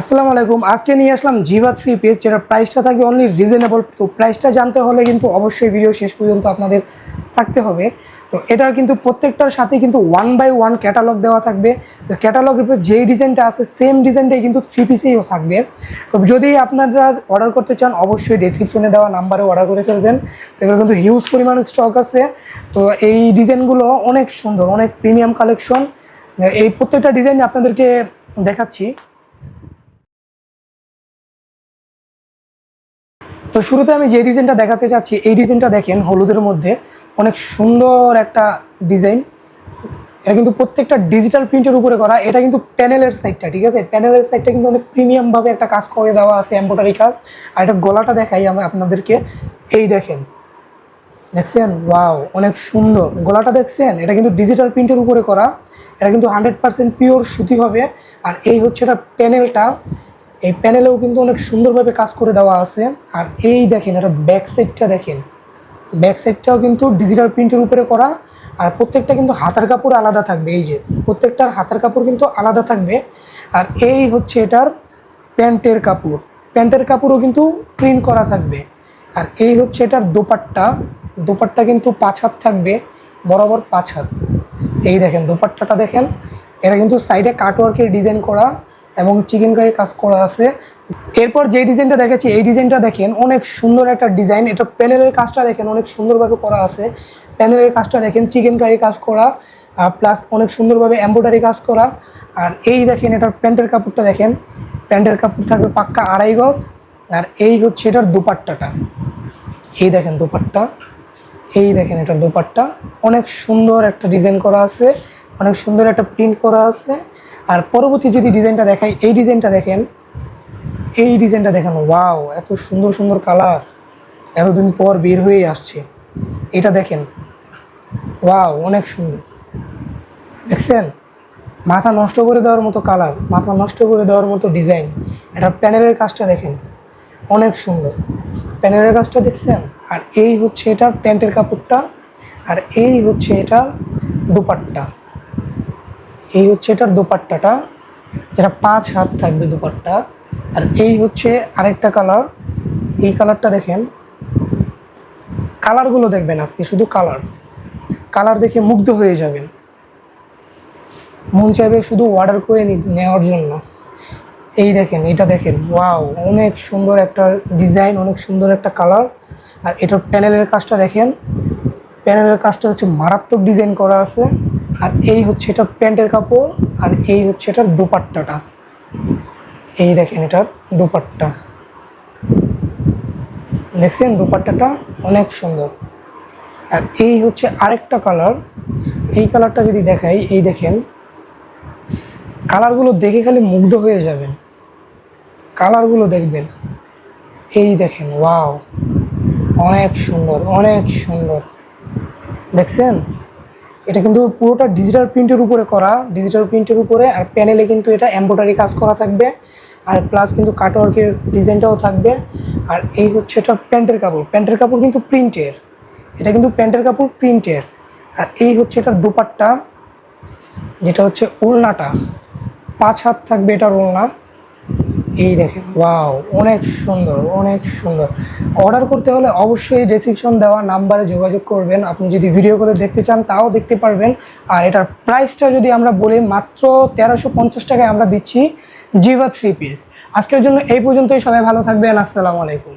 আসসালামু আলাইকুম। আজকে নিয়ে আসলাম জিভা থ্রি পিস যেটার প্রাইসটা থাকবে অনলি রিজনেবল তো প্রাইসটা জানতে হলে কিন্তু অবশ্যই ভিডিও শেষ পর্যন্ত আপনাদের থাকতে হবে। তো এটার কিন্তু প্রত্যেকটার সাথে কিন্তু ওয়ান বাই ওয়ান ক্যাটালগ দেওয়া থাকবে। তো ক্যাটালগের উপর যেই ডিজাইনটা আছে সেম ডিজাইনটাই কিন্তু থ্রি পিসেও থাকবে। তো যদি আপনারা অর্ডার করতে চান, অবশ্যই ডেসক্রিপশনে দেওয়া নাম্বারে অর্ডার করে ফেলবেন। তো এগুলো কিন্তু হিউজ পরিমাণে স্টক আছে। তো এই ডিজাইনগুলো অনেক সুন্দর, অনেক প্রিমিয়াম কালেকশন এই প্রত্যেকটা ডিজাইন আপনাদেরকে দেখাচ্ছি। তো শুরুতে আমি যে ডিজাইনটা দেখাতে চাচ্ছি, এই ডিজাইনটা দেখেন হলুদের মধ্যে অনেক সুন্দর একটা ডিজাইন। এটা কিন্তু প্রত্যেকটা ডিজিটাল প্রিন্টের উপরে করা, এটা কিন্তু প্যানেলের সাইডটা, ঠিক আছে? প্যানেলের সাইডটা কিন্তু অনেক প্রিমিয়ামভাবে একটা কাজ করে দেওয়া আছে এম্ব্রয়ডারি কাজ। আর এটা গলাটা দেখাই আমি আপনাদেরকে। এই দেখেন, দেখছেন? ওয়াও, অনেক সুন্দর। গলাটা দেখছেন? এটা কিন্তু ডিজিটাল প্রিন্টের উপরে করা। এটা কিন্তু হান্ড্রেড পার্সেন্ট পিওর সুতি হবে। আর এই হচ্ছে এটা প্যানেলটা। এই প্যানেলেও কিন্তু অনেক সুন্দরভাবে কাজ করে দেওয়া আছে। আর এই দেখেন, এটা ব্যাক সাইডটা দেখেন। ব্যাক সাইডটাও কিন্তু ডিজিটাল প্রিন্টের উপরে করা। আর প্রত্যেকটা কিন্তু হাতার কাপড় আলাদা থাকবে, এই যে। প্রত্যেকটার হাতার কাপড় কিন্তু আলাদা থাকবে। আর এই হচ্ছে এটার প্যান্টের কাপড়। প্যান্টের কাপড়ও কিন্তু প্রিন্ট করা থাকবে। আর এই হচ্ছে এটার দোপাট্টা। দোপাট্টা কিন্তু পাঁচ হাত থাকবে, বরাবর পাঁচ হাত। এই দেখেন, দোপাট্টাটা দেখেন। এটা কিন্তু সাইডে কাটওয়ার্কের ডিজাইন করা। এবং চিকেন কারির কাজ করা আছে। এরপর যে ডিজাইনটা দেখাচ্ছি, এই ডিজাইনটা দেখেন, অনেক সুন্দর একটা ডিজাইন এটা প্যানেলের কাজটা দেখেন, অনেক সুন্দরভাবে করা আছে। প্যানেলের কাজটা দেখেন চিকেন কারি কাজ করা প্লাস অনেক সুন্দরভাবে এম্ব্রয়ডারি কাজ করা। আর এই দেখেন, এটার প্যান্টের কাপড়টা দেখেন। প্যান্টের কাপড় থাকবে পাক্কা আড়াই গজ, আর এই হচ্ছে এটার দুপাট্টাটা। এই দেখেন দুপাট্টা। এই দেখেন এটার দুপাট্টা। অনেক সুন্দর একটা ডিজাইন করা আছে, অনেক সুন্দর একটা প্রিন্ট করা আছে। আর পরবর্তী যদি ডিজাইনটা দেখাই, এই ডিজাইনটা দেখেন, এই ডিজাইনটা দেখেন, ওয়াও, এত সুন্দর সুন্দর কালার, এতদিন পর বের হয়ে আসছে। এটা দেখেন, ওয়াও, অনেক সুন্দর। দেখছেন? মাথা নষ্ট করে দেওয়ার মতো কালার, মাথা নষ্ট করে দেওয়ার মতো ডিজাইন। এটা প্যানেলের কাজটা দেখেন, অনেক সুন্দর। প্যানেলের কাজটা দেখছেন? আর এই হচ্ছে এটা প্যান্টের কাপড়টা, আর এই হচ্ছে এটা দোপাট্টা। এই হচ্ছে এটার দোপাট্টাটা, যেটা পাঁচ হাত থাকবে দোপাট্টা। আর এই হচ্ছে আরেকটা কালার, এই কালারটা দেখেন। কালারগুলো দেখবেন আজকে, শুধু কালার। কালার দেখে মুগ্ধ হয়ে যাবেন। মন চাইবে শুধু অর্ডার করে নেওয়ার জন্য। এই দেখেন, এটা দেখেন ওয়াও অনেক সুন্দর একটা ডিজাইন অনেক সুন্দর একটা কালার। আর এটার প্যানেলের কাজটা দেখেন। প্যানেলের কাজটা হচ্ছে মারাত্মক ডিজাইন করা আছে। আর এই হচ্ছে এটা প্যান্টের কাপড়, আর এই হচ্ছে এটার দোপাট্টাটা। এই দেখেন এটার দোপাট্টা। দেখছেন দোপাট্টাটা? অনেক সুন্দর। আর এই হচ্ছে আরেকটা কালার। এই কালারটা যদি দেখাই, এই দেখেন, কালারগুলো দেখে খালি মুগ্ধ হয়ে যাবেন। কালারগুলো দেখবেন। এই দেখেন, ওয়াও, অনেক সুন্দর অনেক সুন্দর। দেখছেন? এটা কিন্তু পুরোটা ডিজিটাল প্রিন্টের উপরে করা ডিজিটাল প্রিন্টের উপরে, আর প্যানেলে কিন্তু এটা এম্ব্রয়ডারি কাজ করা থাকবে, আর প্লাস কিন্তু কাটওয়ার্কের ডিজাইনটাও থাকবে, আর এই হচ্ছে এটা প্যান্টের কাপড় প্যান্টের কাপড় কিন্তু প্রিন্টের এটা কিন্তু প্যান্টের কাপড় প্রিন্টের আর এই হচ্ছে এটার দুপাট্টা, যেটা হচ্ছে ওড়নাটা, পাঁচ হাত থাকবে এটার ওড়না এই দেখেন ওয়াও অনেক সুন্দর অনেক সুন্দর। অর্ডার করতে হলে অবশ্যই ডেসক্রিপশন দেওয়া নাম্বারে যোগাযোগ করবেন। আপনি যদি ভিডিও করে দেখতে চান, তাও দেখতে পারবেন। আর এটার প্রাইসটা যদি আমরা বলি, মাত্র তেরোশো পঞ্চাশ টাকায় আমরা দিচ্ছি জিভা থ্রি পিস আজকের জন্য এই পর্যন্তই, সবাই ভালো থাকবেন, আসসালামু আলাইকুম।